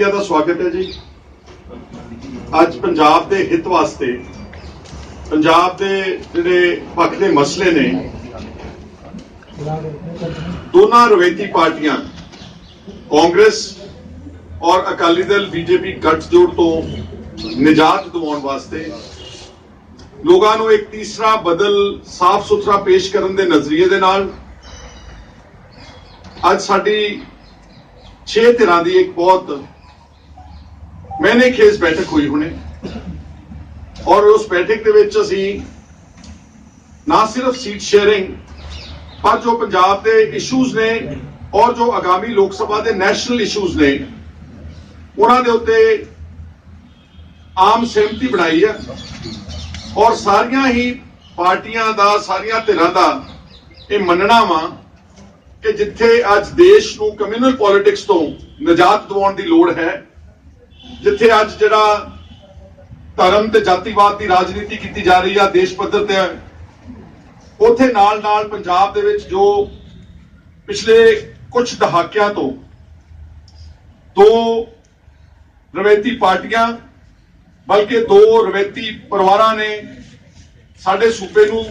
Media ਦਾ ਸਵਾਗਤ ਹੈ ਜੀ। ਅੱਜ ਪੰਜਾਬ ਦੇ ਹਿੱਤ ਵਾਸਤੇ, ਪੰਜਾਬ ਦੇ ਜਿਹੜੇ ਪੱਖ ਦੇ ਮਸਲੇ ਨੇ, ਦੋਨਾਂ ਰਵਾਇਤੀ ਪਾਰਟੀਆਂ, ਕਾਂਗਰਸ ਔਰ ਅਕਾਲੀ ਦਲ ਬੀਜੇਪੀ ਗੱਠਜੋੜ ਤੋਂ ਨਿਜਾਤ ਦਿਵਾਉਣ ਵਾਸਤੇ, ਲੋਕਾਂ ਨੂੰ ਇੱਕ ਤੀਸਰਾ ਬਦਲ ਸਾਫ਼ ਸੁਥਰਾ ਪੇਸ਼ ਕਰਨ ਦੇ ਨਜ਼ਰੀਏ ਦੇ ਨਾਲ, ਅੱਜ ਸਾਡੀ 6 ਧਿਰਾਂ ਦੀ ਇੱਕ ਬਹੁਤ ਮੈਨੇ ਖੇਸ ਬੈਠਕ ਹੋਈ ਹੁਣੇ। ਔਰ ਉਸ ਬੈਠਕ ਦੇ ਵਿੱਚ ਅਸੀਂ ਨਾ ਸਿਰਫ ਸੀਟ ਸ਼ੇਅਰਿੰਗ, ਪਰ ਜੋ ਪੰਜਾਬ ਦੇ ਇਸ਼ੂਜ਼ ਨੇ ਔਰ ਜੋ ਆਗਾਮੀ ਲੋਕ ਸਭਾ ਦੇ ਨੈਸ਼ਨਲ ਇਸ਼ੂਜ਼ ਨੇ, ਉਹਨਾਂ ਦੇ ਉੱਤੇ ਆਮ ਸਹਿਮਤੀ ਬਣਾਈ ਹੈ ਔਰ ਸਾਰੀਆਂ ਹੀ ਪਾਰਟੀਆਂ ਦਾ, ਸਾਰੀਆਂ ਧਿਰਾਂ ਦਾ ਇਹ ਮੰਨਣਾ ਵਾ ਕਿ ਜਿੱਥੇ ਅੱਜ ਦੇਸ਼ ਨੂੰ ਕਮਿਊਨਲ ਪੋਲਿਟਿਕਸ ਤੋਂ ਨਿਜਾਤ ਦਿਵਾਉਣ ਦੀ ਲੋੜ ਹੈ ਜਿੱਥੇ ਅੱਜ ਜਿਹੜਾ ਧਰਮ ਤੇ ਜਾਤੀਵਾਦ ਦੀ ਰਾਜਨੀਤੀ ਕੀਤੀ ਜਾ ਰਹੀ ਆ, ਦੇਸ਼ ਪੱਧਰ ਤੇ, ਉਥੇ ਨਾਲ ਨਾਲ ਪੰਜਾਬ ਦੇ ਵਿੱਚ ਜੋ ਪਿਛਲੇ ਕੁਝ ਦਹਾਕਿਆਂ ਤੋਂ ਦੋ ਰਵਾਇਤੀ ਪਾਰਟੀਆਂ, ਬਲਕਿ ਦੋ ਰਵਾਇਤੀ ਪਰਿਵਾਰਾਂ ਨੇ ਸਾਡੇ ਸੂਬੇ ਨੂੰ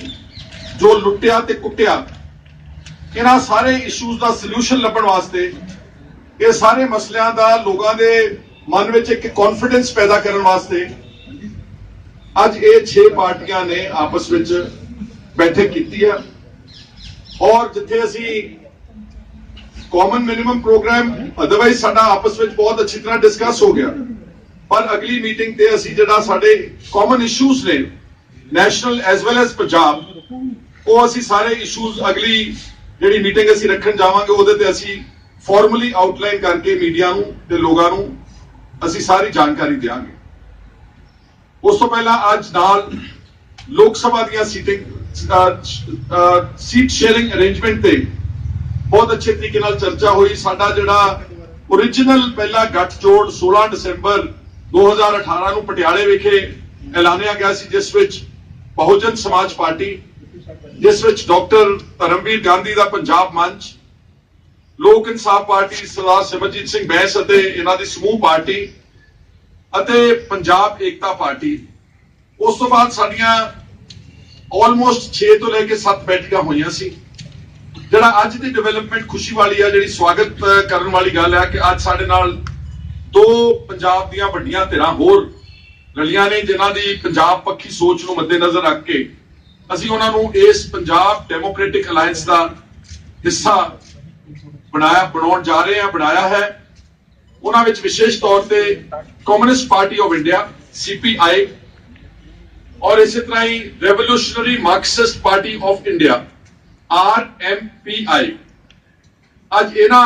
ਜੋ ਲੁੱਟਿਆ ਤੇ ਕੁੱਟਿਆ, ਇਹਨਾਂ ਸਾਰੇ ਇਸ਼ੂਜ਼ ਦਾ ਸੋਲੂਸ਼ਨ ਲੱਭਣ ਵਾਸਤੇ, ਇਹ ਸਾਰੇ ਮਸਲਿਆਂ ਦਾ ਲੋਕਾਂ ਦੇ ਮਨ ਵਿੱਚ ਇੱਕ ਕੌਨਫੀਡੈਂਸ ਪੈਦਾ ਕਰਨ ਵਾਸਤੇ ਅੱਜ ਇਹ 6 ਪਾਰਟੀਆਂ ਨੇ ਆਪਸ ਵਿੱਚ ਬੈਠਕ ਕੀਤੀ ਹੈ ਔਰ ਜਿੱਥੇ ਅਸੀਂ ਕਾਮਨ ਮਿਨੀਮਮ ਪ੍ਰੋਗਰਾਮ ਅਦਰਵਾਈਜ਼ ਸਾਡਾ ਆਪਸ ਵਿੱਚ ਬਹੁਤ ਅੱਛੀ ਤਰ੍ਹਾਂ ਡਿਸਕਸ ਹੋ ਗਿਆ। ਪਰ ਅਗਲੀ ਮੀਟਿੰਗ ਤੇ ਅਸੀਂ ਜਿਹੜਾ ਸਾਡੇ ਕਾਮਨ ਇਸ਼ੂਜ਼ ਨੇ national as well as Punjab, ਉਹ ਅਸੀਂ ਸਾਰੇ ਇਸ਼ੂਜ਼ ਅਗਲੀ ਜਿਹੜੀ ਮੀਟਿੰਗ ਅਸੀਂ ਰੱਖਣ ਜਾਵਾਂਗੇ, ਉਹਦੇ ਤੇ ਅਸੀਂ ਫਾਰਮਲੀ ਆਊਟਲਾਈਨ ਕਰਕੇ ਮੀਡੀਆ ਨੂੰ ਤੇ ਲੋਕਾਂ ਨੂੰ ਅਸੀਂ ਸਾਰੀ ਜਾਣਕਾਰੀ ਦਿਆਂਗੇ। ਉਸ ਤੋਂ ਪਹਿਲਾਂ ਅੱਜ ਨਾਲ ਲੋਕ ਸਭਾ ਦੀਆਂ ਸੀਟਿੰਗ ਸੀਟ ਸ਼ੇਅਰਿੰਗ ਅਰੇਂਜਮੈਂਟ ਤੇ ਬਹੁਤ ਅੱਛੇ ਤਰੀਕੇ ਨਾਲ ਚਰਚਾ ਹੋਈ। ਸਾਡਾ ਜਿਹੜਾ origignal ਪਹਿਲਾ ਗੱਠਜੋੜ 16 ਦਸੰਬਰ 2018 ਨੂੰ ਪਟਿਆਲੇ ਵਿਖੇ ਐਲਾਨਿਆ ਗਿਆ ਸੀ, ਜਿਸ ਵਿੱਚ ਬਹੁਜਨ ਸਮਾਜ ਪਾਰਟੀ, ਜਿਸ ਵਿੱਚ ਡਾਕਟਰ ਧਰਮਵੀਰ ਗਾਂਧੀ ਦਾ ਪੰਜਾਬ ਮੰਚ ਲੋਕ ਇਨਸਾਫ ਪਾਰਟੀ ਸਰਦਾਰ ਸਿਮਰਜੀਤ ਸਿੰਘ ਬੈਂਸ ਅਤੇ ਇਹਨਾਂ ਦੀ ਸਮੂਹ ਪਾਰਟੀ ਅਤੇ ਪੰਜਾਬ ਏਕਤਾ ਪਾਰਟੀ। ਉਸ ਤੋਂ ਬਾਅਦ ਸਾਡੀਆਂ ਆਲਮੋਸਟ 6 ਤੋਂ ਲੈ ਕੇ 7 ਬੈਠਕਾਂ ਹੋਈਆਂ ਸੀ। ਜਿਹੜਾ ਅੱਜ ਦੀ ਡਿਵੈਲਪਮੈਂਟ ਖੁਸ਼ੀ ਵਾਲੀ ਆ, ਜਿਹੜੀ ਸਵਾਗਤ ਕਰਨ ਵਾਲੀ ਗੱਲ ਹੈ ਕਿ ਅੱਜ ਸਾਡੇ ਨਾਲ ਦੋ ਪੰਜਾਬ ਦੀਆਂ ਵੱਡੀਆਂ ਧਿਰਾਂ ਹੋਰ ਰਲੀਆਂ ਨੇ, ਜਿਨ੍ਹਾਂ ਦੀ ਪੰਜਾਬ ਪੱਖੀ ਸੋਚ ਨੂੰ ਮੱਦੇਨਜ਼ਰ ਰੱਖ ਕੇ ਅਸੀਂ ਉਹਨਾਂ ਨੂੰ ਇਸ ਪੰਜਾਬ ਡੈਮੋਕ੍ਰੈਟਿਕ ਅਲਾਈਅੰਸ ਦਾ ਹਿੱਸਾ ਬਣਾਇਆ, ਬਣਾਉਣ ਜਾ ਰਹੇ ਹਾਂ, ਬਣਾਇਆ ਹੈ। ਉਹਨਾਂ ਵਿੱਚ ਵਿਸ਼ੇਸ਼ ਤੌਰ ਤੇ communist party of India CPI ਔਰ ਇਸੇ ਤਰ੍ਹਾਂ ਹੀ revolutionary Marxist party of India RMPI ਅੱਜ ਇਹਨਾਂ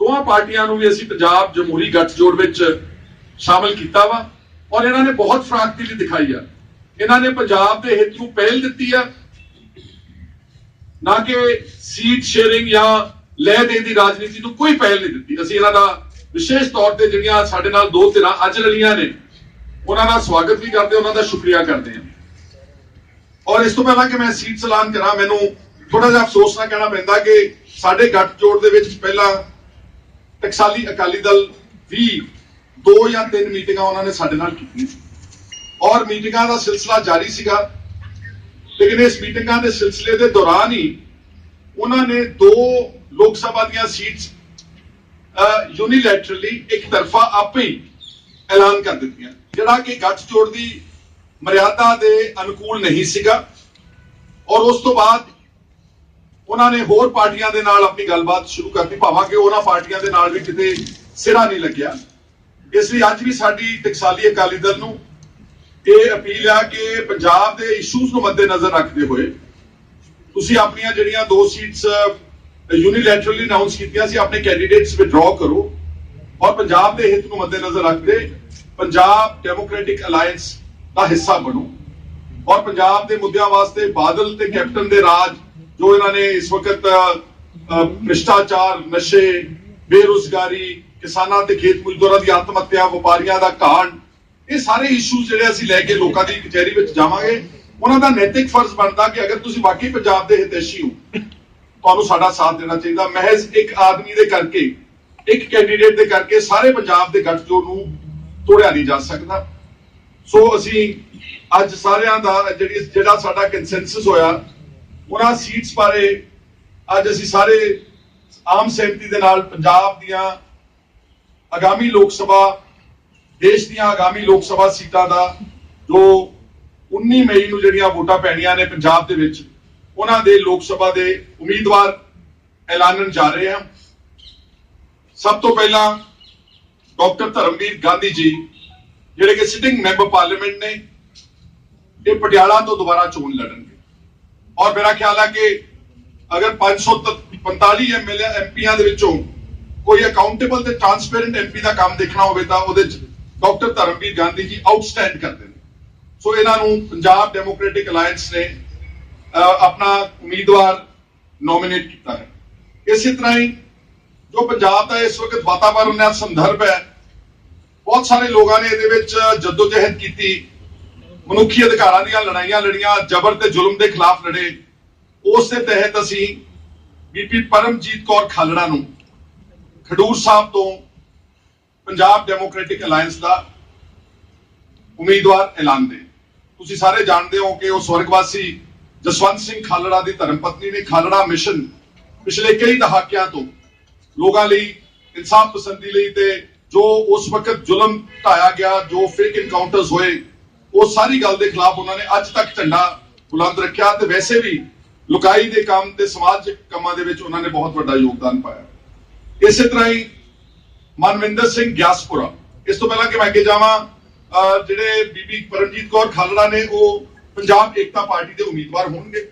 ਦੋਹਾਂ ਪਾਰਟੀਆਂ ਨੂੰ ਵੀ ਅਸੀਂ ਪੰਜਾਬ ਜਮਹੂਰੀ ਗੱਠਜੋੜ ਵਿੱਚ ਸ਼ਾਮਲ ਕੀਤਾ ਵਾ, ਔਰ ਇਹਨਾਂ ਨੇ ਬਹੁਤ ਫਰਾਕਤੀਲੀ ਦਿਖਾਈ ਆ। ਇਹਨਾਂ ਨੇ ਪੰਜਾਬ ਦੇ ਹਿੱਤ ਨੂੰ ਪਹਿਲ ਦਿੱਤੀ ਆ। ਨਾ ਕਿ ਸੀਟ ਸ਼ੇਅਰਿੰਗ ਜਾਂ ਲੈ ਦੇਣ ਦੀ ਰਾਜਨੀਤੀ ਨੂੰ ਕੋਈ ਪਹਿਲ ਨਹੀਂ ਦਿੱਤੀ। ਅਸੀਂ ਇਹਨਾਂ ਦਾ ਵਿਸ਼ੇਸ਼ ਤੌਰ ਤੇ ਜਿਹੜੀਆਂ ਸਾਡੇ ਨਾਲ ਦੋ ਧਿਰਾਂ ਅੱਜ ਰਲੀਆਂ ਨੇ, ਉਹਨਾਂ ਦਾ ਸਵਾਗਤ ਵੀ ਕਰਦੇ ਉਹਨਾਂ ਦਾ ਸ਼ੁਕਰੀਆ ਕਰਦੇ ਹਾਂ। ਔਰ ਇਸ ਤੋਂ ਪਹਿਲਾਂ ਕਿ ਮੈਂ ਸੀਟ ਐਲਾਨ ਕਰਾਂ, ਮੈਨੂੰ ਥੋੜਾ ਜਿਹਾ ਅਫਸੋਸ ਨਾਲ ਕਹਿਣਾ ਪੈਂਦਾ ਕਿ ਸਾਡੇ ਗੱਠਜੋੜ ਦੇ ਵਿੱਚ ਪਹਿਲਾਂ ਟਕਸਾਲੀ ਅਕਾਲੀ ਦਲ ਵੀ ਦੋ ਜਾਂ ਤਿੰਨ ਮੀਟਿੰਗਾਂ ਉਹਨਾਂ ਨੇ ਸਾਡੇ ਨਾਲ ਕੀਤੀਆਂ ਔਰ ਮੀਟਿੰਗਾਂ ਦਾ ਸਿਲਸਿਲਾ ਜਾਰੀ ਸੀਗਾ, ਲੇਕਿਨ ਇਸ ਮੀਟਿੰਗਾਂ ਦੇ ਸਿਲਸਿਲੇ ਦੇ ਦੌਰਾਨ ਹੀ ਉਹਨਾਂ ਨੇ ਦੋ ਲੋਕ ਸਭਾ ਦੀਆਂ ਸੀਟਸ ਯੂਨੀਲੈਟਰਲੀ ਇੱਕ ਤਰਫਾ ਆਪੇ ਐਲਾਨ ਕਰ ਦਿੱਤੀਆਂ। ਜਿਹੜਾ ਕਿ ਗੱਠਜੋੜ ਦੀ ਮਰਿਆਦਾ ਦੇ ਅਨੁਕੂਲ ਨਹੀਂ ਸੀਗਾ। ਔਰ ਉਸ ਤੋਂ ਬਾਅਦ ਉਹਨਾਂ ਨੇ ਹੋਰ ਪਾਰਟੀਆਂ ਦੇ ਨਾਲ ਆਪਣੀ ਗੱਲਬਾਤ ਸ਼ੁਰੂ ਕਰਤੀ। ਭਾਵਾਂ ਕਿ ਉਹਨਾਂ ਪਾਰਟੀਆਂ ਦੇ ਨਾਲ ਵੀ ਕਿਤੇ ਸਿਰਾ ਨਹੀਂ ਲੱਗਿਆ। ਇਸ ਲਈ ਅੱਜ ਵੀ ਸਾਡੀ ਟਕਸਾਲੀ ਅਕਾਲੀ ਦਲ ਨੂੰ ਇਹ ਅਪੀਲ ਆ ਕਿ ਪੰਜਾਬ ਦੇ ਇਸ਼ੂਜ਼ ਨੂੰ ਮੱਦੇਨਜ਼ਰ ਰੱਖਦੇ ਹੋਏ ਤੁਸੀਂ ਆਪਣੀਆਂ ਜਿਹੜੀਆਂ ਦੋ ਸੀਟਸ ਯੂਨੀਲੈਟਰਲੀ ਅਨਾਉਂਸ ਕੀਤੀਆਂ ਸੀ, ਆਪਣੇ ਕੈਂਡੀਡੇਟਸ ਵਿਡਰਾਅ ਕਰੋ। ਔਰ ਪੰਜਾਬ ਦੇ ਹਿੱਤ ਨੂੰ ਮੱਦੇਨਜ਼ਰ ਰੱਖਦੇ ਪੰਜਾਬ ਡੈਮੋਕ੍ਰੈਟਿਕ ਅਲਾਈਅੰਸ ਦਾ ਹਿੱਸਾ ਬਣੋ। ਔਰ ਪੰਜਾਬ ਦੇ ਮੁੱਦਿਆਂ ਵਾਸਤੇ ਬਾਦਲ ਤੇ ਕੈਪਟਨ ਦੇ ਰਾਜ, ਜੋ ਇਹਨਾਂ ਨੇ ਇਸ ਵਕਤ ਭ੍ਰਿਸ਼ਟਾਚਾਰ, ਨਸ਼ੇ, ਬੇਰੁਜ਼ਗਾਰੀ, ਕਿਸਾਨਾਂ ਤੇ ਖੇਤ ਮਜ਼ਦੂਰਾਂ ਦੀ ਆਤਮ ਹੱਤਿਆ ਵਪਾਰੀਆਂ ਦਾ ਕਾਂਡ, ਇਹ ਸਾਰੇ ਇਸ਼ੂਜ਼ ਜਿਹੜੇ ਅਸੀਂ ਲੈ ਕੇ ਲੋਕਾਂ ਦੀ ਕਚਹਿਰੀ ਵਿੱਚ ਜਾਵਾਂਗੇ। ਉਹਨਾਂ ਦਾ ਨੈਤਿਕ ਫਰਜ਼ ਬਣਦਾ ਕਿ ਅਗਰ ਤੁਸੀਂ ਵਾਕਈ ਪੰਜਾਬ ਦੇ ਹਿਤੈਸ਼ੀ ਹੋ ਤੁਹਾਨੂੰ ਸਾਡਾ ਸਾਥ ਦੇਣਾ ਚਾਹੀਦਾ। ਮਹਿਜ਼ ਇੱਕ ਆਦਮੀ ਦੇ ਕਰਕੇ, ਇੱਕ ਕੈਂਡੀਡੇਟ ਦੇ ਕਰਕੇ ਸਾਰੇ ਪੰਜਾਬ ਦੇ ਗੱਠਜੋੜ ਨੂੰ ਤੋੜਿਆ ਨਹੀਂ ਜਾ ਸਕਦਾ। ਸੋ ਅਸੀਂ ਅੱਜ ਸਾਰਿਆਂ ਦਾ ਜਿਹੜੀ ਜਿਹੜਾ ਸਾਡਾ ਕੰਸੈਂਸਸ ਹੋਇਆ, ਉਹਨਾਂ ਸੀਟਸ ਬਾਰੇ ਅੱਜ ਅਸੀਂ ਸਾਰੇ ਆਮ ਸਹਿਮਤੀ ਦੇ ਨਾਲ ਪੰਜਾਬ ਦੀਆਂ ਆਗਾਮੀ ਲੋਕ ਸਭਾ, ਦੇਸ਼ ਦੀਆਂ ਆਗਾਮੀ ਲੋਕ ਸਭਾ ਸੀਟਾਂ ਦਾ ਜੋ 19 ਮਈ ਨੂੰ ਜਿਹੜੀਆਂ ਵੋਟਾਂ ਪੈਣੀਆਂ ਨੇ ਪੰਜਾਬ ਦੇ ਵਿੱਚ ਉਹਨਾਂ ਦੇ ਲੋਕ ਸਭਾ ਦੇ ਉਮੀਦਵਾਰ ਐਲਾਨਣ ਜਾ ਰਹੇ ਹਾਂ ਸਭ ਤੋਂ ਪਹਿਲਾਂ ਡਾਕਟਰ ਧਰਮਵੀਰ ਗਾਂਧੀ ਜੀ, ਜਿਹੜੇ ਕਿ ਸਿਟਿੰਗ ਮੈਂਬਰ ਪਾਰਲੀਮੈਂਟ ਨੇ, ਇਹ ਪਟਿਆਲਾ ਤੋਂ ਦੁਬਾਰਾ ਚੋਣ ਲੜਨਗੇ। ਔਰ ਮੇਰਾ ਖਿਆਲ ਹੈ ਕਿ ਅਗਰ 545 ਐਮਐਲਏ ਐਮਪੀਆਂ ਦੇ ਵਿੱਚੋਂ ਕੋਈ ਅਕਾਊਂਟੇਬਲ ਤੇ ਟ੍ਰਾਂਸਪੇਰੈਂਟ ਐਮਪੀ ਦਾ ਕੰਮ ਦੇਖਣਾ ਹੋਵੇ ਤਾਂ ਉਹਦੇ ਚ ਡਾਕਟਰ ਧਰਮਵੀਰ ਗਾਂਧੀ ਜੀ ਆਊਟਸਟੈਂਡ ਕਰਦੇ ਨੇ ਸੋ ਇਹਨਾਂ ਨੂੰ ਪੰਜਾਬ ਡੈਮੋਕ੍ਰੈਟਿਕ ਅਲਾਈਅੰਸ ਨੇ ਆਪਣਾ ਉਮੀਦਵਾਰ ਨੋਮੀਨੇਟ ਕੀਤਾ ਹੈ। ਇਸੇ ਤਰ੍ਹਾਂ ਹੀ ਜੋ ਪੰਜਾਬ ਦਾ ਇਸ ਵਕਤ ਵਾਤਾਵਰਣ ਦਾ ਸੰਦਰਭ ਹੈ, ਬਹੁਤ ਸਾਰੇ ਲੋਕਾਂ ਨੇ ਇਹਦੇ ਵਿੱਚ ਜਦੋਜਹਿਦ ਕੀਤੀ। ਮਨੁੱਖੀ ਅਧਿਕਾਰਾਂ ਦੀਆਂ ਲੜਾਈਆਂ ਲੜੀਆਂ, ਜ਼ਬਰ ਤੇ ਜ਼ੁਲਮ ਦੇ ਖਿਲਾਫ ਲੜੇ। ਉਸ ਦੇ ਤਹਿਤ ਅਸੀਂ ਬੀਬੀ ਪਰਮਜੀਤ ਕੌਰ ਖਾਲੜਾ ਨੂੰ ਖਡੂਰ ਸਾਹਿਬ ਤੋਂ ਪੰਜਾਬ ਡੈਮੋਕ੍ਰੈਟਿਕ ਅਲਾਈਅੰਸ ਦਾ ਉਮੀਦਵਾਰ ਐਲਾਨ ਦੇ। ਤੁਸੀਂ ਸਾਰੇ ਜਾਣਦੇ ਹੋ ਕਿ ਉਹ ਸਵਰਗਵਾਸੀ ਜਸਵੰਤ ਸਿੰਘ ਖਾਲੜਾ ਦੀ ਧਰਮ ਪਤਨੀ ਨੇ ਖਾਲੜਾ ਮਿਸ਼ਨ ਪਿਛਲੇ ਕਈ ਦਹਾਕਿਆਂ ਤੋਂ ਲੋਕਾਂ ਲਈ ਇਨਸਾਫ ਪਸੰਦੀ ਲਈ ਤੇ ਜੋ ਉਸ ਵਕਤ ਜ਼ੁਲਮ ਢਾਇਆ ਗਿਆ, ਜੋ ਫੇਕ ਇਨਕਾਊਂਟਰਸ ਹੋਏ, ਉਹ ਸਾਰੀ ਗੱਲ ਦੇ ਖਿਲਾਫ ਉਹਨਾਂ ਨੇ ਅੱਜ ਤੱਕ ਝੰਡਾ ਬੁਲੰਦ ਰੱਖਿਆ ਤੇ ਵੈਸੇ ਵੀ ਲੁਕਾਈ ਦੇ ਕੰਮ ਤੇ ਸਮਾਜਿਕ ਕੰਮਾਂ ਦੇ ਵਿੱਚ ਉਹਨਾਂ ਨੇ ਬਹੁਤ ਵੱਡਾ ਯੋਗਦਾਨ ਪਾਇਆ। ਇਸੇ ਤਰ੍ਹਾਂ ਹੀ ਮਨਵਿੰਦਰ ਸਿੰਘ ਗਿਆਸਪੁਰਾ, ਇਸ ਤੋਂ ਪਹਿਲਾਂ ਕਿ ਮੈਂ ਅੱਗੇ ਜਾਵਾਂ, ਅਹ ਜਿਹੜੇ ਬੀਬੀ ਪਰਮਜੀਤ ਕੌਰ ਖਾਲੜਾ ਨੇ ਉਹ ਪੰਜਾਬ ਏਕਤਾ ਪਾਰਟੀ ਦੇ ਉਮੀਦਵਾਰ ਹੋਣਗੇ।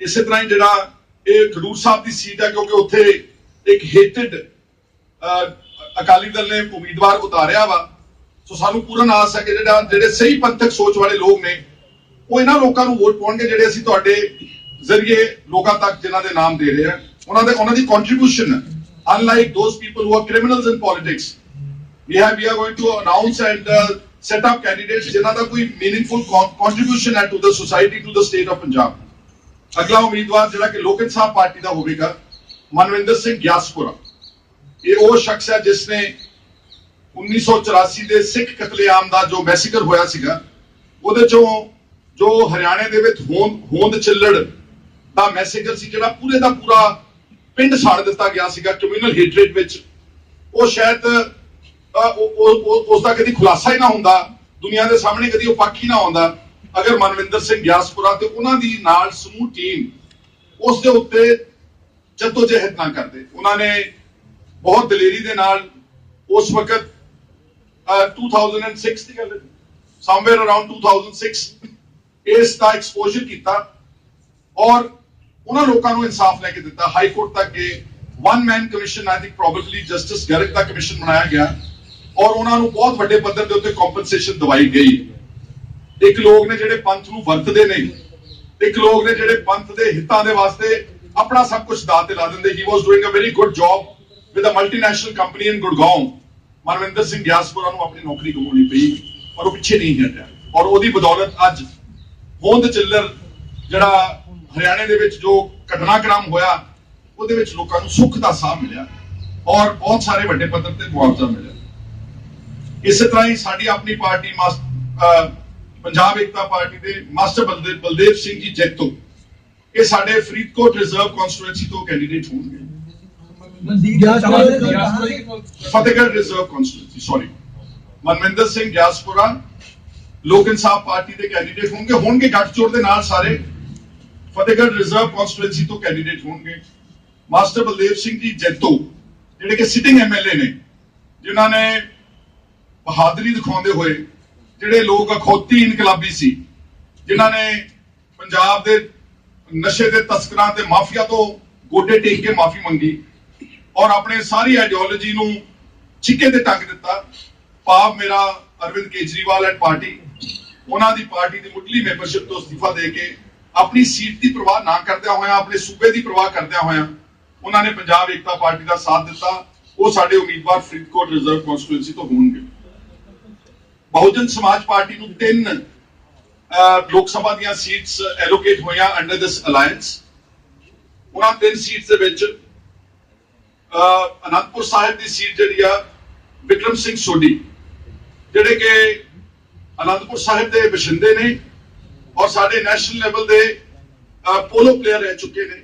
ਇਸੇ ਤਰ੍ਹਾਂ ਹੀ ਜਿਹੜਾ ਇਹ ਖਡੂਰ ਸਾਹਿਬ ਦੀ ਸੀਟ ਹੈ ਕਿਉਂਕਿ ਉੱਥੇ ਇੱਕ ਹੇਟਡ ਅਕਾਲੀ ਦਲ ਨੇ ਉਮੀਦਵਾਰ ਉਤਾਰਿਆ ਵਾ। ਸੋ ਸਾਨੂੰ ਪੂਰਨ ਆਸ ਹੈ ਕਿ ਜਿਹੜਾ ਜਿਹੜੇ ਸਹੀ ਪੰਥਕ ਸੋਚ ਵਾਲੇ ਲੋਕ ਨੇ ਉਹ ਇਹਨਾਂ ਲੋਕਾਂ ਨੂੰ ਵੋਟ ਪਾਉਣਗੇ ਜਿਹੜੇ ਅਸੀਂ ਤੁਹਾਡੇ ਜ਼ਰੀਏ ਲੋਕਾਂ ਤੱਕ ਜਿਨ੍ਹਾਂ ਦੇ ਨਾਮ ਦੇ ਰਹੇ ਹਾਂ। ਉਹਨਾਂ ਦੇ ਉਹਨਾਂ ਦੀ contribution unlike those people who are criminals in politics we have we are going to announce and uh, set up candidates ਜਿਨ੍ਹਾਂ ਦਾ ਕੋਈ meaningful contribution ਹੈ to the society, to the state of Punjab. ਅਗਲਾ ਉਮੀਦਵਾਰ ਜਿਹੜਾ ਕਿ ਲੋਕ ਇਨਸਾਫ ਪਾਰਟੀ ਦਾ ਹੋਵੇਗਾ, ਮਨਵਿੰਦਰ ਸਿੰਘ ਗਿਆਸਪੁਰਾ। ਇਹ ਉਹ ਸ਼ਖਸ ਹੈ ਜਿਸ ਨੇ 1984 ਦੇ ਸਿੱਖ ਕਤਲੇਆਮ ਦਾ ਜੋ ਮੈਸੀਕਰ ਹੋਇਆ ਸੀਗਾ, ਉਹਦੇ ਚੋਂ ਜੋ ਹਰਿਆਣੇ ਦੇ ਵਿੱਚ ਹੋਂਦ ਹੋਂਦ ਚਿੱਲੜ ਦਾ ਮੈਸੀਕਰ ਸੀ, ਜਿਹੜਾ ਪੂਰੇ ਦਾ ਪੂਰਾ ਪਿੰਡ ਸਾੜ ਦਿੱਤਾ ਗਿਆ ਸੀਗਾ ਕਮਿਊਨਲ ਹੇਟਰੇਟ ਵਿੱਚ। ਉਹ ਸ਼ਾਇਦ ਉਸ ਦਾ ਕਦੀ ਖੁਲਾਸਾ ਹੀ ਨਾ ਹੁੰਦਾ, ਦੁਨੀਆ ਦੇ ਸਾਹਮਣੇ ਕਦੀ ਉਹ ਪੱਖ ਹੀ ਨਾ ਆਉਂਦਾ। ਅਗਰ ਮਨਵਿੰਦਰ ਸਿੰਘ ਗਿਆਸਪੁਰਾ ਤੇ ਉਹਨਾਂ ਦੀ ਨਾਲ ਸਮੂਹ ਟੀਮ ਉਸ ਦੇ ਉੱਤੇ ਜਦੋਜਹਿਦ ਨਾ ਕਰਦੇ। ਉਹਨਾਂ ਨੇ ਬਹੁਤ ਦਲੇਰੀ ਦੇ ਨਾਲ ਉਸ ਵਕਤ 2006 ਦੀ ਗੱਲ ਸਮਵੇਅਰ ਅਰਾਊਂਡ 2006 ਇਸ ਦਾ ਐਕਸਪੋਜ਼ਰ ਕੀਤਾ ਔਰ ਉਹਨਾਂ ਲੋਕਾਂ ਨੂੰ ਇਨਸਾਫ ਲੈ ਕੇ ਦਿੱਤਾ। ਹਾਈ ਕੋਰਟ ਤੱਕ ਗਏ one man commission I think probably justice Garg the commission ਬਣਾਇਆ ਗਿਆ। ਔਰ ਉਹਨਾਂ ਨੂੰ ਬਹੁਤ ਵੱਡੇ ਪੱਧਰ ਦੇ ਉੱਤੇ ਕੰਪਨਸੇਸ਼ਨ ਦਵਾਈ ਗਈ। ਇੱਕ ਲੋਕ ਨੇ ਜਿਹੜੇ ਪੰਥ ਨੂੰ ਵਰਤਦੇ ਨੇ ਇੱਕ ਲੋਕ ਨੇ ਜਿਹੜੇ ਪੰਥ ਦੇ ਹਿੱਤਾਂ ਦੇ ਵਾਸਤੇ ਆਪਣਾ ਸਭ ਕੁਝ ਦਾਅ ਤੇ ਲਾ ਦਿੰਦੇ। He was doing a very good job with a multinational company in Gurgaon Manvinder Singh Gyaspura ਨੂੰ ਆਪਣੀ ਨੌਕਰੀ ਗਵਾਉਣੀ ਪਈ, ਪਰ ਉਹ ਪਿੱਛੇ ਨਹੀਂ ਹਟਿਆ। ਔਰ ਉਹਦੀ ਬਦੌਲਤ ਅੱਜ ਹੋਂਦ ਚਿੱਲਰ ਜਿਹੜਾ ਹਰਿਆਣੇ ਦੇ ਵਿੱਚ ਜੋ ਘਟਨਾਕ੍ਰਮ ਹੋਇਆ, ਉਹਦੇ ਵਿੱਚ ਲੋਕਾਂ ਨੂੰ ਸੁੱਖ ਦਾ ਸਾਹ ਮਿਲਿਆ। ਔਰ ਬਹੁਤ ਸਾਰੇ ਵੱਡੇ ਪੱਧਰ ਤੇ ਮੁਆਵਜ਼ਾ ਮਿਲਿਆ। ਇਸੇ ਤਰ੍ਹਾਂ ਹੀ ਸਾਡੀ ਆਪਣੀ ਪਾਰਟੀ ਪੰਜਾਬ ਏਕਤਾ ਪਾਰਟੀ ਦੇ ਮਾਸਟਰ ਬਲਦੇਵ ਬਲਦੇਵ ਸਿੰਘ ਜੀ ਜੈਤੋ ਇਹ ਸਾਡੇ ਫਰੀਦਕੋਟ ਰਿਜ਼ਰਵ ਕਨਸਟੀਟੂਐਂਸੀ ਤੋਂ ਕੈਂਡੀਡੇਟ ਹੋਣਗੇ। Fatehgarh reserve constituency sorry Manvinder Singh Gyaspura Lok Insaaf party ਦੇ ਕੈਂਡੀਡੇਟ ਹੋਣਗੇ। ਹੋਣਗੇ ਗੱਠਜੋੜ ਦੇ ਨਾਲ ਸਾਰੇ। ਫਤਿਹਗੜ੍ਹ ਰਿਜ਼ਰਵ ਕਨਸਟੀਟੂਐਂਸੀ ਤੋਂ ਕੈਂਡੀਡੇਟ ਹੋਣਗੇ। ਮਾਸਟਰ ਬਲਦੇਵ ਸਿੰਘ ਜੀ ਜੈਤੋ ਜਿਹੜੇ ਕਿ ਸਿਟਿੰਗ ਐਮਐਲਏ ਨੇ ਜਿਨ੍ਹਾਂ ਨੇ ਬਹਾਦਰੀ ਦਿਖਾਉਂਦੇ ਹੋਏ ਜਿਹੜੇ ਲੋਕ ਅਖੌਤੀ ਇਨਕਲਾਬੀ ਸੀ, ਜਿਨ੍ਹਾਂ ਨੇ ਪੰਜਾਬ ਦੇ ਨਸ਼ੇ ਦੇ ਤਸਕਰਾਂ ਤੇ ਮਾਫੀਆ ਤੋਂ ਗੋਡੇ ਟੇਕ ਕੇ ਮਾਫੀ ਮੰਗੀ ਔਰ ਆਪਣੇ ਸਾਰੀ ਆਈਡੀਓਲੋਜੀ ਨੂੰ ਛਿੱਕੇ ਤੇ ਟੰਗ ਦਿੱਤਾ। ਭਾਵ ਮੇਰਾ ਅਰਵਿੰਦ ਕੇਜਰੀਵਾਲ ਐਂਡ ਪਾਰਟੀ ਉਹਨਾਂ ਦੀ ਪਾਰਟੀ ਦੀ ਮੁੱਢਲੀ ਮੈਂਬਰਸ਼ਿਪ ਤੋਂ ਅਸਤੀਫਾ ਦੇ ਕੇ ਆਪਣੀ ਸੀਟ ਦੀ ਪਰਵਾਹ ਨਾ ਕਰਦਿਆਂ ਹੋਇਆਂ, ਆਪਣੇ ਸੂਬੇ ਦੀ ਪਰਵਾਹ ਕਰਦਿਆਂ ਹੋਇਆਂ ਉਹਨਾਂ ਨੇ ਪੰਜਾਬ ਏਕਤਾ ਪਾਰਟੀ ਦਾ ਸਾਥ ਦਿੱਤਾ। ਉਹ ਸਾਡੇ ਉਮੀਦਵਾਰ ਫਰੀਦਕੋਟ ਰਿਜ਼ਰਵ ਕਨਸਟੀਟੂਐਂਸੀ ਤੋਂ ਹੋਣਗੇ। ਬਹੁਜਨ ਸਮਾਜ ਪਾਰਟੀ ਨੂੰ ਤਿੰਨ ਲੋਕ ਸਭਾ ਦੀਆਂ ਸੀਟਸ ਐਲੋਕੇਟ ਹੋਈਆਂ ਅੰਡਰ ਦਿਸ ਅਲਾਈਅੰਸ ਉਹਨਾਂ ਤਿੰਨ ਸੀਟਸ ਦੇ ਵਿੱਚ ਅਨੰਦਪੁਰ ਸਾਹਿਬ ਦੀ ਸੀਟ ਜਿਹੜੀ ਆ, ਵਿਕਰਮ ਸਿੰਘ ਸੋਢੀ, ਜਿਹੜੇ ਕਿ ਅਨੰਦਪੁਰ ਸਾਹਿਬ ਦੇ ਵਸਿੰਦੇ ਨੇ ਔਰ ਸਾਡੇ ਨੈਸ਼ਨਲ ਲੈਵਲ ਦੇ ਪੋਲੋ ਪਲੇਅਰ ਰਹਿ ਚੁੱਕੇ ਨੇ।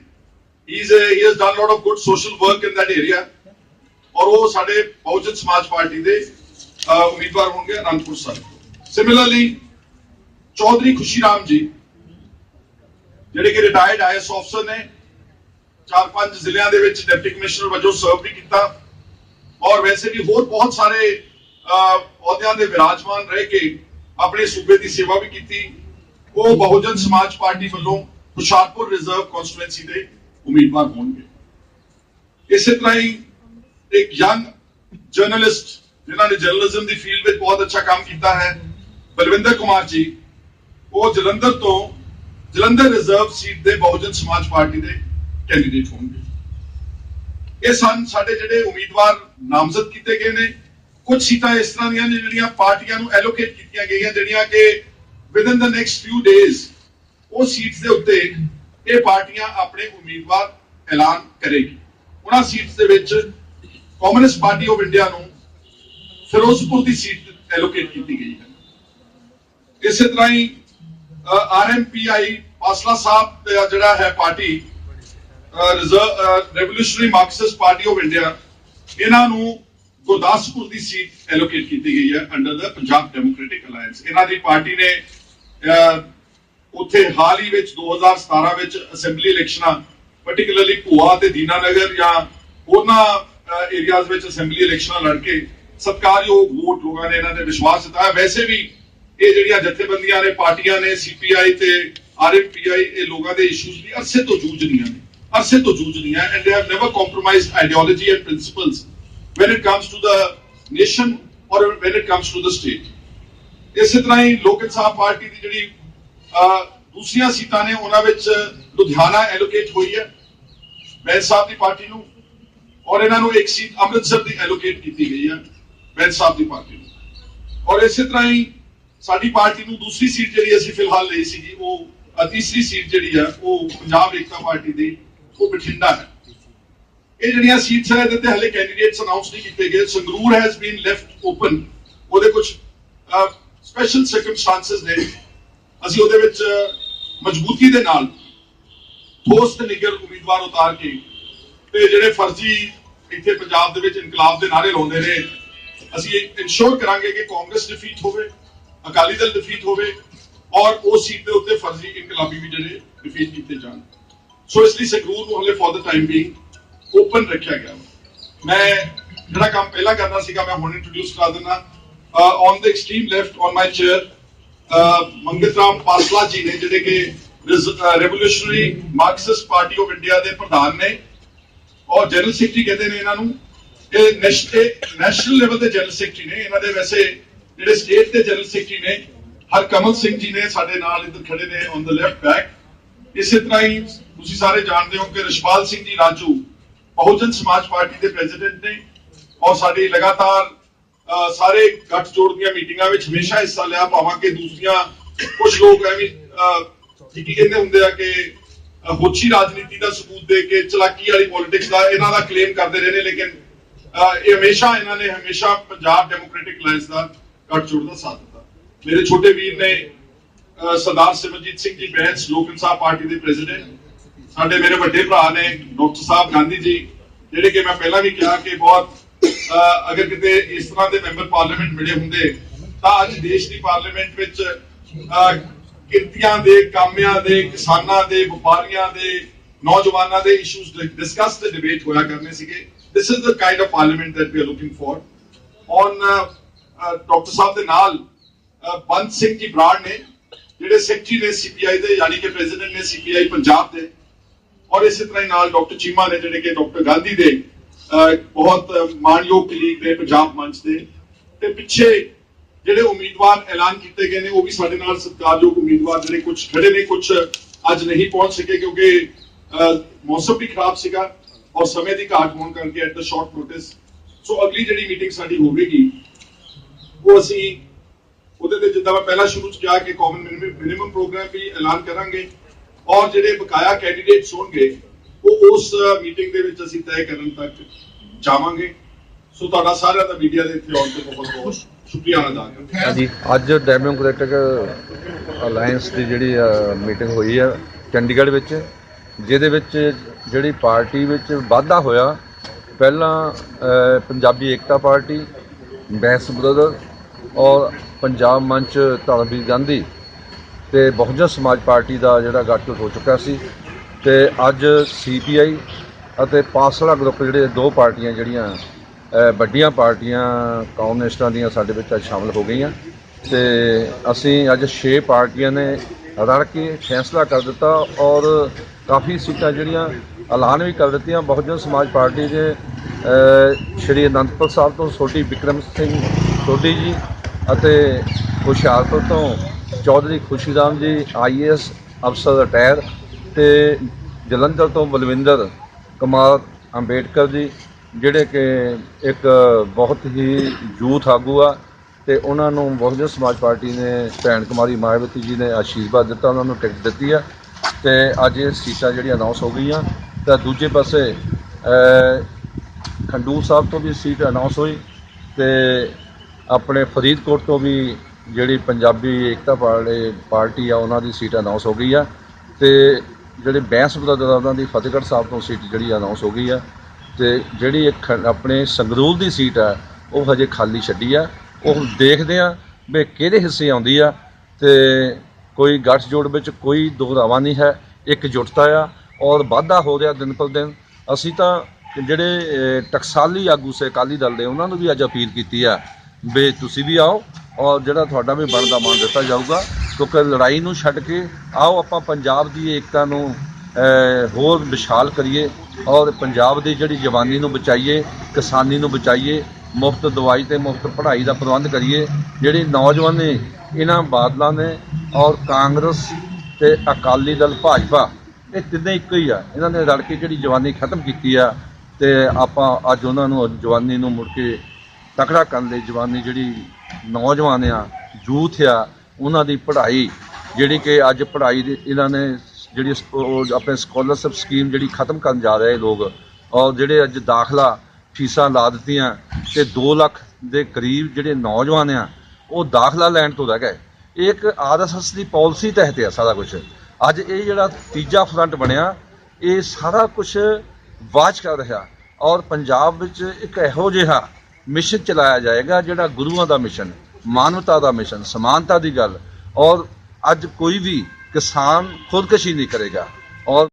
He is he has done lot of good social work in that area ਔਰ ਉਹ ਸਾਡੇ ਬਹੁਜਨ ਸਮਾਜ ਪਾਰਟੀ ਦੇ ਉਮੀਦਵਾਰ ਹੋਣਗੇ ਅਨੰਦਪੁਰ ਸਾਹਿਬ। ਸਿਮਿਲਰਲੀ ਚੌਧਰੀ ਖੁਸ਼ੀ ਰਾਮ ਜੀ, ਜਿਹੜੇ ਕਿ ਰਿਟਾਇਰਡ ਆਈਐਸ ਅਫਸਰ ਨੇ ਚਾਰ ਪੰਜ ਜ਼ਿਲ੍ਹਿਆਂ ਦੇ ਵਿੱਚ ਡਿਪਟੀ ਕਮਿਸ਼ਨਰ ਵਜੋਂ ਸਰਵ ਵੀ ਕੀਤਾ। ਔਰ ਵੈਸੇ ਵੀ ਹੋਰ ਬਹੁਤ ਸਾਰੇ ਅਹੁਦਿਆਂ ਦੇ ਵਿਰਾਜਮਾਨ ਰਹਿ ਕੇ ਆਪਣੇ ਸੂਬੇ ਦੀ ਸੇਵਾ ਵੀ ਕੀਤੀ। ਉਹ ਬਹੁਜਨ ਸਮਾਜ ਪਾਰਟੀ ਵੱਲੋਂ ਹੁਸ਼ਿਆਰਪੁਰ ਰਿਜ਼ਰਵ ਕਨਸਟੀਟੂਐਂਸੀ ਦੇ ਉਮੀਦਵਾਰ ਹੋਣਗੇ। ਇਸੇ ਤਰ੍ਹਾਂ ਹੀ ਇੱਕ ਯੰਗ ਜਰਨਲਿਸਟ ਜਿਨ੍ਹਾਂ ਨੇ ਜਰਨਲਿਜ਼ਮ ਦੀ ਫੀਲਡ ਵਿੱਚ ਬਹੁਤ ਅੱਛਾ ਕੰਮ ਕੀਤਾ ਹੈ, ਬਲਵਿੰਦਰ ਕੁਮਾਰ ਜੀ, ਉਹ ਜਲੰਧਰ ਤੋਂ ਜਲੰਧਰ ਰਿਜ਼ਰਵ ਸੀਟ ਦੇ ਬਹੁਜਨ ਸਮਾਜ ਪਾਰਟੀ ਦੇ ਕੈਂਡੀਡੇਟ ਹੋਣਗੇ। ਇਹ ਸਨ ਸਾਡੇ ਜਿਹੜੇ ਉਮੀਦਵਾਰ ਨਾਮਜ਼ਦ ਕੀਤੇ ਗਏ ਨੇ। ਕੁਝ ਸੀਟਾਂ ਇਸ ਤਰ੍ਹਾਂ ਦੀਆਂ ਨੇ ਜਿਹੜੀਆਂ ਪਾਰਟੀਆਂ ਨੂੰ ਐਲੋਕੇਟ ਕੀਤੀਆਂ ਗਈਆਂ, ਜਿਹੜੀਆਂ ਕਿ within the next few days ਉਹ ਸੀਟਸ ਦੇ ਉੱਤੇ ਇਹ ਪਾਰਟੀਆਂ ਆਪਣੇ ਉਮੀਦਵਾਰ ਐਲਾਨ ਕਰੇਗੀ। ਉਹਨਾਂ ਸੀਟਸ ਦੇ ਵਿੱਚ ਕਮਿਊਨਿਸਟ ਪਾਰਟੀ ਆਫ ਇੰਡੀਆ ਨੂੰ ਫਿਰੋਜ਼ਪੁਰ ਦੀ ਸੀਟ ਐਲੋਕੇਟ ਕੀਤੀ ਗਈ ਹੈ। ਇਸੇ ਤਰ੍ਹਾਂ ਹੀ ਆਰਐਮਪੀਆਈ ਪਾਸਲਾ ਸਾਹਿਬ ਦਾ ਜਿਹੜਾ ਹੈ party revolutionary Marxist party of India ਇਹਨਾਂ ਨੂੰ ਗੁਰਦਾਸਪੁਰ ਦੀ ਸੀਟ ਐਲੋਕੇਟ ਕੀਤੀ ਗਈ ਹੈ ਅੰਡਰ ਦਾ ਪੰਜਾਬ ਡੈਮੋਕ੍ਰੈਟਿਕ ਅਲਾਈਅੰਸ ਇਹਨਾਂ ਦੀ ਪਾਰਟੀ ਨੇ ਉੱਥੇ ਹਾਲ ਹੀ ਵਿੱਚ 2017 ਵਿੱਚ ਅਸੈਂਬਲੀ ਇਲੈਕਸ਼ਨਾਂ ਪਾਰਟਿਕੂਲਰਲੀ ਭੂਆ ਤੇ ਦੀਨਾਨਗਰ ਜਾਂ ਉਹਨਾਂ ਏਰੀਆਜ਼ ਵਿੱਚ ਅਸੈਂਬਲੀ ਇਲੈਕਸ਼ਨਾਂ ਲੜ ਕੇ ਸਤਕਾਰਯੋਗ ਵੋਟ ਲੋਕਾਂ ਨੇ ਇਹਨਾਂ ਤੇ ਵਿਸ਼ਵਾਸ ਜਤਾਇਆ। ਵੈਸੇ ਵੀ ਇਹ ਜਿਹੜੀਆਂ ਜਥੇਬੰਦੀਆਂ ਨੇ, ਪਾਰਟੀਆਂ ਨੇ ਸੀਪੀਆਈ ਤੇ ਆਰਐਮਪੀਆਈ ਇਹ ਲੋਕਾਂ ਦੇ ਇਸ਼ੂਜ਼ ਦੀ ਅਰਸੇ ਤੋਂ ਜੂਝ ਰਹੀਆਂ ਨੇ। ਅਰਸੇ ਤੋਂ ਜੂਝ ਰਹੀਆਂ and they have never compromised ideology and principles when it comes to the nation or when it comes to the state. ਇਸੇ ਤਰ੍ਹਾਂ ਹੀ ਲੋਕ ਇਨਸਾਫ ਪਾਰਟੀ ਦੀ ਜਿਹੜੀ ਦੂਸਰੀਆਂ ਸੀਟਾਂ ਨੇ, ਉਹਨਾਂ ਵਿੱਚ ਲੁਧਿਆਣਾ ਐਲੋਕੇਟ ਹੋਈ ਹੈ ਬੈਂਸ ਸਾਹਿਬ ਦੀ ਪਾਰਟੀ ਨੂੰ, ਔਰ ਇਹਨਾਂ ਨੂੰ ਇੱਕ ਸੀਟ ਅੰਮ੍ਰਿਤਸਰ ਦੀ ਐਲੋਕੇਟ ਕੀਤੀ ਗਈ ਹੈ। ਬੈਂਸ ਸਾਹਿਬ ਦੀ ਪਾਰਟੀ ਨੂੰ। ਔਰ ਇਸੇ ਤਰ੍ਹਾਂ ਹੀ ਸਾਡੀ ਪਾਰਟੀ ਨੂੰ ਦੂਸਰੀ ਸੀਟ ਜਿਹੜੀ ਅਸੀਂ ਫਿਲਹਾਲ ਲਈ ਸੀਗੀ, ਉਹ ਤੀਸਰੀ ਸੀਟ ਜਿਹੜੀ ਹੈ ਉਹ ਪੰਜਾਬ ਏਕਤਾ ਪਾਰਟੀ ਦੀ, ਉਹ ਬਠਿੰਡਾ ਹੈ। ਇਹ ਜਿਹੜੀਆਂ ਸੀਟਸ ਹੈ ਇਹਦੇ ਤੇ ਹਲੇ ਕੈਂਡੀਡੇਟਸ ਅਨਾਉਂਸ ਨਹੀਂ ਕੀਤੇ ਗਏ। Sangrur has been left open ਉਹਦੇ ਕੁਝ ਸਪੈਸ਼ਲ ਸਰਕਮਸਟੈਂਸਸ ਨੇ। ਅਸੀਂ ਉਹਦੇ ਵਿੱਚ ਮਜ਼ਬੂਤੀ ਦੇ ਨਾਲ ਠੋਸ ਤੇ ਨਿਗਰ ਉਮੀਦਵਾਰ ਉਤਾਰ ਕੇ ਤੇ ਜਿਹੜੇ ਫਰਜ਼ੀ ਇੱਥੇ ਪੰਜਾਬ ਦੇ ਵਿੱਚ ਇਨਕਲਾਬ ਦੇ ਨਾਰੇ ਲਾਉਂਦੇ ਨੇ ਅਸੀਂ ਇਨਸ਼ੋਰ ਕਰਾਂਗੇ ਕਿ ਕਾਂਗਰਸ ਡਿਫੀਟ ਹੋਵੇ, ਅਕਾਲੀ ਦਲ ਡਿਫੀਟ ਹੋਵੇ ਔਰ ਉਹ ਸੀਟ ਦੇ ਉੱਤੇ ਫਰਜ਼ੀ ਇਨਕਲਾਬੀ ਵੀ ਜਿਹੜੇ ਡਿਫੀਟ ਕੀਤੇ ਜਾਣ। ਸੋ ਇਸ ਲਈ ਸੰਗਰੂਰ ਨੂੰ ਹਲੇ for the time being open ਰੱਖਿਆ ਗਿਆ। ਮੈਂ ਜਿਹੜਾ ਕੰਮ ਪਹਿਲਾਂ ਕਰਨਾ ਸੀਗਾ, ਮੈਂ ਹੁਣ ਇੰਟਰੋਡਿਊਸ ਕਰਾ ਦਿੰਦਾ। On the extreme left on my chair Mangat Ram Pasla ji ਨੇ ਜਿਹੜੇ ਕਿ revolutionary Marxist party of India ਦੇ ਪ੍ਰਧਾਨ ਨੇ, ਔਰ ਜਨਰਲ ਸੈਕਟਰੀ ਕਹਿੰਦੇ ਨੇ ਇਹਨਾਂ ਨੂੰ ਇਹ ਨੈਸ਼ਨਲ ਲੈਵਲ ਦੇ ਜਨਰਲ ਸੈਕਟਰੀ ਨੇ ਇਹਨਾਂ ਦੇ ਵੈਸੇ ਜਿਹੜੇ ਸਟੇਟ ਦੇ ਜਨਰਲ ਸੈਕਟਰੀ ਨੇ ਹਰਕਮਲ ਸਿੰਘ ਜੀ ਨੇ ਸਾਡੇ ਨਾਲ ਇੱਧਰ ਖੜੇ ਨੇ ਔਨ ਦ ਲੈਫਟ ਬੈਕ ਇਸੇ ਤਰ੍ਹਾਂ ਹੀ ਤੁਸੀਂ ਸਾਰੇ ਜਾਣਦੇ ਹੋ ਕਿ ਰਿਸ਼ਪਾਲ ਸਿੰਘ ਜੀ ਰਾਜੂ ਬਹੁਜਨ ਸਮਾਜ ਪਾਰਟੀ ਦੇ ਪ੍ਰੈਜ਼ੀਡੈਂਟ ਨੇ ਔਰ ਸਾਡੀ ਲਗਾਤਾਰ ਸਾਰੇ ਗੱਠ ਜੋੜ ਦੀਆਂ ਮੀਟਿੰਗਾਂ ਵਿੱਚ ਹਮੇਸ਼ਾ ਹਿੱਸਾ ਲਿਆ ਭਾਵਾਂ ਕਿ ਦੂਸਰੀਆਂ ਕੁਝ ਲੋਕ ਐਵੇਂ ਅਹ, ਕੀ ਕਹਿੰਦੇ ਹੁੰਦੇ ਆ ਕਿ ਹੋਛੀ ਰਾਜਨੀਤੀ ਦਾ ਸਬੂਤ ਦੇ ਕੇ ਚਲਾਕੀ ਵਾਲੀ ਪੋਲਿਟਿਕਸ ਦਾ ਇਹਨਾਂ ਦਾ ਕਲੇਮ ਕਰਦੇ ਰਹੇ ਨੇ ਲੇਕਿਨ ਇਹ ਹਮੇਸ਼ਾ ਇਹਨਾਂ ਨੇ ਹਮੇਸ਼ਾ ਪੰਜਾਬ ਡੈਮੋਕ੍ਰੈਟਿਕ ਅਲਾਈਅੰਸ ਦਾ ਗੱਠ ਦਾ ਸਾਥ ਦਿੱਤਾ। ਮੇਰੇ ਛੋਟੇ ਵੀਰ ਨੇ ਸਰਦਾਰ ਸਿਮਰਜੀਤ ਸਿੰਘ ਜੀ ਬੈਂਸ ਲੋਕ ਇਨਸਾਫ ਪਾਰਟੀ ਦੇ ਪ੍ਰੈਜ਼ੀਡੈਂਟ ਸਾਡੇ ਮੇਰੇ ਵੱਡੇ ਭਰਾ ਨੇ ਡਾਕਟਰ ਸਾਹਿਬ ਗਾਂਧੀ ਜੀ ਜਿਹੜੇ ਕਿ ਮੈਂ ਪਹਿਲਾਂ ਵੀ ਕਿਹਾ ਕਿ ਬਹੁਤ ਅਗਰ ਕਿਤੇ ਇਸ ਤਰ੍ਹਾਂ ਦੇ ਮੈਂਬਰ ਪਾਰਲੀਮੈਂਟ ਮਿਲੇ ਹੁੰਦੇ ਤਾਂ ਅੱਜ ਦੇਸ਼ ਦੀ ਪਾਰਲੀਮੈਂਟ ਵਿੱਚ ਅਹ, ਕਿਰਤੀਆਂ ਦੇ ਕਾਮਿਆਂ ਦੇ ਕਿਸਾਨਾਂ ਦੇ ਵਪਾਰੀਆਂ ਦੇ ਨੌਜਵਾਨਾਂ ਦੇ ਇਸ਼ੂਜ਼ ਡਿਸਕਸ ਤੇ ਡਿਬੇਟ ਹੋਇਆ ਕਰਨੇ ਸੀਗੇ। This is the kind of parliament that we are looking for. On doctor sahib ਦੇ ਨਾਲ ਬੰਦ ਸਿੰਘ ਜੀ ਬਰਾੜ ਨੇ, ਜਿਹੜੇ ਸੈਕਟਰੀ ਨੇ ਸੀਪੀਆਈ ਦੇ, ਯਾਨੀ ਕਿ ਪ੍ਰੈਜ਼ੀਡੈਂਟ ਨੇ ਸੀਪੀਆਈ ਪੰਜਾਬ ਦੇ, ਔਰ ਇਸੇ ਤਰ੍ਹਾਂ ਹੀ ਨਾਲ ਡਾਕਟਰ ਚੀਮਾ ਨੇ, ਜਿਹੜੇ ਕਿ ਡਾਕਟਰ ਗਾਂਧੀ ਦੇ ਬਹੁਤ ਮਾਣਯੋਗ ਕਲੀਗ ਨੇ ਪੰਜਾਬ ਮੰਚ ਦੇ, ਤੇ ਪਿੱਛੇ ਜਿਹੜੇ ਉਮੀਦਵਾਰ ਐਲਾਨ ਕੀਤੇ ਗਏ ਨੇ, ਉਹ ਵੀ ਸਾਡੇ ਨਾਲ ਸਤਿਕਾਰਯੋਗ ਉਮੀਦਵਾਰ ਜਿਹੜੇ ਕੁਝ ਖੜੇ ਨੇ ਕੁਝ ਅੱਜ ਨਹੀਂ ਪਹੁੰਚ ਸਕੇ ਕਿਉਂਕਿ ਮੌਸਮ ਵੀ ਖਰਾਬ ਸੀਗਾ। ਔਰ ਸਮੇਂ ਦੀ ਘਾਟ ਹੋਣ ਕਰਕੇ at the short notice so ਅਗਲੀ ਜਿਹੜੀ ਮੀਟਿੰਗ ਸਾਡੀ ਹੋਵੇਗੀ ਉਹ ਅਸੀਂ ਉਹਦੇ ਤੇ ਜਿੱਦਾਂ ਮੈਂ ਪਹਿਲਾਂ ਸ਼ੁਰੂ ਚ ਕਿਹਾ ਕਿ ਕਾਮਨ ਮਿਨੀਮਮ ਪ੍ਰੋਗਰਾਮ ਵੀ ਐਲਾਨ ਕਰਾਂਗੇ ਔਰ ਜਿਹੜੇ ਬਕਾਇਆ ਕੈਂਡੀਡੇਟਸ ਹੋਣਗੇ ਉਹ ਉਸ ਮੀਟਿੰਗ ਦੇ ਵਿੱਚ ਅਸੀਂ ਤੈਅ ਕਰਨ ਤੱਕ ਜਾਵਾਂਗੇ ਸੋ ਤੁਹਾਡਾ ਸਾਰਿਆਂ ਦਾ ਮੀਡੀਆ ਦੇ ਇੱਥੇ ਆਉਣ ਤੇ ਬਹੁਤ ਬਹੁਤ ਸ਼ੁਕਰੀਆ ਅਦਾ ਕਰਦਾ ਹਾਂਜੀ ਅੱਜ ਡੈਮੋਕ੍ਰੈਟਿਕ ਅਲਾਈਅੰਸ ਦੀ ਜਿਹੜੀ ਮੀਟਿੰਗ ਹੋਈ ਹੈ ਚੰਡੀਗੜ੍ਹ ਵਿੱਚ ਜਿਹਦੇ ਵਿੱਚ ਜਿਹੜੀ ਪਾਰਟੀ ਵਿੱਚ ਵਾਧਾ ਹੋਇਆ, ਪਹਿਲਾਂ ਪੰਜਾਬੀ ਏਕਤਾ ਪਾਰਟੀ, ਬੈਂਸ ਬ੍ਰਦਰ ਔਰ ਪੰਜਾਬ ਮੰਚ ਧਰਮਵੀਰ ਗਾਂਧੀ ਤੇ ਬਹੁਜਨ ਸਮਾਜ ਪਾਰਟੀ ਦਾ ਜਿਹੜਾ ਗੱਠਜੋੜ ਹੋ ਚੁੱਕਾ ਸੀ ਤੇ ਅੱਜ ਸੀਪੀਆਈ ਅਤੇ ਪਾਸਲਾ ਗਰੁੱਪ ਜਿਹੜੇ ਦੋ ਪਾਰਟੀਆਂ ਜਿਹੜੀਆਂ ਵੱਡੀਆਂ ਪਾਰਟੀਆਂ ਕਮਿਊਨਿਸਟਾਂ ਦੀਆਂ ਸਾਡੇ ਵਿੱਚ ਅੱਜ ਸ਼ਾਮਲ ਹੋ ਗਈਆਂ ਤੇ ਅਸੀਂ ਅੱਜ 6 ਪਾਰਟੀਆਂ ਨੇ ਰਲ ਕੇ ਫੈਸਲਾ ਕਰ ਦਿੱਤਾ ਔਰ ਕਾਫੀ ਸੀਟਾਂ ਜਿਹੜੀਆਂ ਐਲਾਨ ਵੀ ਕਰ ਦਿੱਤੀਆਂ। ਬਹੁਜਨ ਸਮਾਜ ਪਾਰਟੀ ਦੇ ਸ਼੍ਰੀ ਅਨੰਦਪੁਰ ਸਾਹਿਬ ਤੋਂ ਸੋਢੀ ਵਿਕਰਮ ਸਿੰਘ ਸੋਢੀ ਜੀ ਅਤੇ ਹੁਸ਼ਿਆਰਪੁਰ ਤੋਂ ਚੌਧਰੀ ਖੁਸ਼ੀਰਾਮ ਜੀ ਆਈਏਐਸ ਅਫਸਰ ਰਿਟਾਇਰ ਤੇ ਜਲੰਧਰ ਤੋਂ ਬਲਵਿੰਦਰ ਕੁਮਾਰ ਅੰਬੇਡਕਰ ਜੀ, ਜਿਹੜੇ ਕਿ ਇੱਕ ਬਹੁਤ ਹੀ ਯੂਥ ਆਗੂ ਆ ਤੇ ਉਹਨਾਂ ਨੂੰ ਬਹੁਜਨ ਸਮਾਜ ਪਾਰਟੀ ਨੇ ਭੈਣ ਕੁਮਾਰੀ ਮਾਇਆਵਤੀ ਜੀ ਨੇ ਆਸ਼ੀਰਵਾਦ ਦਿੱਤਾ, ਉਹਨਾਂ ਨੂੰ ਟਿਕਟ ਦਿੱਤੀ ਆ ਤੇ ਅੱਜ ਇਹ ਸੀਟਾਂ ਜਿਹੜੀਆਂ ਅਨਾਉਂਸ ਹੋ ਗਈਆਂ। ਤਾਂ ਦੂਜੇ ਪਾਸੇ ਖੰਡੂਰ ਸਾਹਿਬ ਤੋਂ ਵੀ ਸੀਟ ਅਨਾਉਂਸ ਹੋਈ ਤੇ ਆਪਣੇ ਫਰੀਦਕੋਟ ਤੋਂ ਵੀ ਜਿਹੜੀ ਪੰਜਾਬੀ ਏਕਤਾ ਪਾਰਟੀ ਪਾਰਟੀ ਆ, ਉਹਨਾਂ ਦੀ ਸੀਟ ਅਨਾਉਂਸ ਹੋ ਗਈ ਆ ਤੇ ਜਿਹੜੇ ਬੈਂਸ ਬ੍ਰਦਰ ਆ, ਉਹਨਾਂ ਦੀ ਫਤਿਹਗੜ੍ਹ ਸਾਹਿਬ ਤੋਂ ਸੀਟ ਜਿਹੜੀ ਅਨਾਉਂਸ ਹੋ ਗਈ ਆ ਤੇ ਜਿਹੜੀ ਇੱਕ ਖ- ਆਪਣੇ ਸੰਗਰੂਰ ਦੀ ਸੀਟ ਆ, ਉਹ ਹਜੇ ਖਾਲੀ ਛੱਡੀ ਆ। ਉਹ ਦੇਖਦੇ ਆ ਵੀ ਕਿਹੜੇ ਹਿੱਸੇ ਆਉਂਦੀ ਆ ਤੇ ਕੋਈ ਗੱਠਜੋੜ ਵਿੱਚ ਕੋਈ ਦੁਹਰਾਵਾ ਨਹੀਂ ਹੈ, ਇੱਕ ਜੁਟਤਾ ਆ ਔਰ ਵਾਧਾ ਹੋ ਰਿਹਾ ਦਿਨ ਪਰ ਦਿਨ। ਅਸੀਂ ਤਾਂ ਜਿਹੜੇ ਟਕਸਾਲੀ ਆਗੂ ਸੇ ਅਕਾਲੀ ਦਲ ਦੇ, ਉਹਨਾਂ ਨੂੰ ਵੀ ਅੱਜ ਅਪੀਲ ਕੀਤੀ ਆ ਵੀ ਤੁਸੀਂ ਵੀ ਆਓ ਔਰ ਜਿਹੜਾ ਤੁਹਾਡਾ ਵੀ ਬਣਦਾ ਮਾਨ ਦਿੱਤਾ ਜਾਊਗਾ, ਕਿਉਂਕਿ ਲੜਾਈ ਨੂੰ ਛੱਡ ਕੇ ਆਓ ਆਪਾਂ ਪੰਜਾਬ ਦੀ ਏਕਤਾ ਨੂੰ ਹੋਰ ਵਿਸ਼ਾਲ ਕਰੀਏ ਔਰ ਪੰਜਾਬ ਦੀ ਜਿਹੜੀ ਜਵਾਨੀ ਨੂੰ ਬਚਾਈਏ, ਕਿਸਾਨੀ ਨੂੰ ਬਚਾਈਏ, ਮੁਫਤ ਦਵਾਈ ਤੇ ਮੁਫਤ ਪੜ੍ਹਾਈ ਦਾ ਪ੍ਰਬੰਧ ਕਰੀਏ, ਜਿਹੜੀ ਨੌਜਵਾਨੀ ਇਹਨਾਂ ਬਾਦਲਾਂ ਨੇ ਔਰ ਕਾਂਗਰਸ ਤੇ ਅਕਾਲੀ ਦਲ ਭਾਜਪਾ ਇਹ ਤਿੰਨੇ ਇੱਕੋ ਹੀ ਆ। ਇਹਨਾਂ ਨੇ ਰਲ ਕੇ ਜਿਹੜੀ ਜਵਾਨੀ ਖਤਮ ਕੀਤੀ ਆ ਤੇ ਆਪਾਂ ਅੱਜ ਉਹਨਾਂ ਨੂੰ ਜਵਾਨੀ ਨੂੰ ਮੁੜ ਕੇ ਤਕੜਾ ਕਰਨ ਲਈ ਜਵਾਨੀ ਜਿਹੜੀ ਨੌਜਵਾਨ ਆ, ਯੂਥ ਆ, ਉਹਨਾਂ ਦੀ ਪੜ੍ਹਾਈ ਜਿਹੜੀ ਕਿ ਅੱਜ ਪੜ੍ਹਾਈ ਦੀ ਇਹਨਾਂ ਨੇ ਜਿਹੜੀ ਸਕ- ਆਪਣੇ ਸਕਾਲਰਸ਼ਿਪ ਸਕੀਮ ਜਿਹੜੀ ਖਤਮ ਕਰਨ ਜਾ ਰਹੇ ਲੋਕ ਔਰ ਜਿਹੜੇ ਅੱਜ ਦਾਖਲਾ ਫੀਸਾਂ ਲਾ ਦਿੱਤੀਆਂ ਤੇ 2 ਲੱਖ ਦੇ ਕਰੀਬ ਜਿਹੜੇ ਨੌਜਵਾਨ ਆ, ਉਹ ਦਾਖਲਾ ਲੈਣ ਤੋਂ ਰਹਿ ਗਏ। ਇਹ ਇੱਕ ਆਰਐਸਐਸ ਦੀ ਪਾਲਿਸੀ ਤਹਿਤ ਆ ਸਾਰਾ ਕੁਝ ਅੱਜ ਇਹ ਜਿਹੜਾ ਤੀਜਾ ਫਰੰਟ ਬਣਿਆ, ਇਹ ਸਾਰਾ ਕੁਝ ਵਾਚ ਕਰ ਰਿਹਾ। ਔਰ ਪੰਜਾਬ ਵਿੱਚ ਇੱਕ ਇਹੋ ਜਿਹਾ ਮਿਸ਼ਨ ਚਲਾਇਆ ਜਾਏਗਾ, ਜਿਹੜਾ ਗੁਰੂਆਂ ਦਾ ਮਿਸ਼ਨ ਮਾਨਵਤਾ ਦਾ ਮਿਸ਼ਨ ਸਮਾਨਤਾ ਦੀ ਗੱਲ। ਔਰ ਅੱਜ ਕੋਈ ਵੀ ਕਿਸਾਨ ਖੁਦਕਸ਼ੀ ਨਹੀਂ ਕਰੇਗਾ। ਔਰ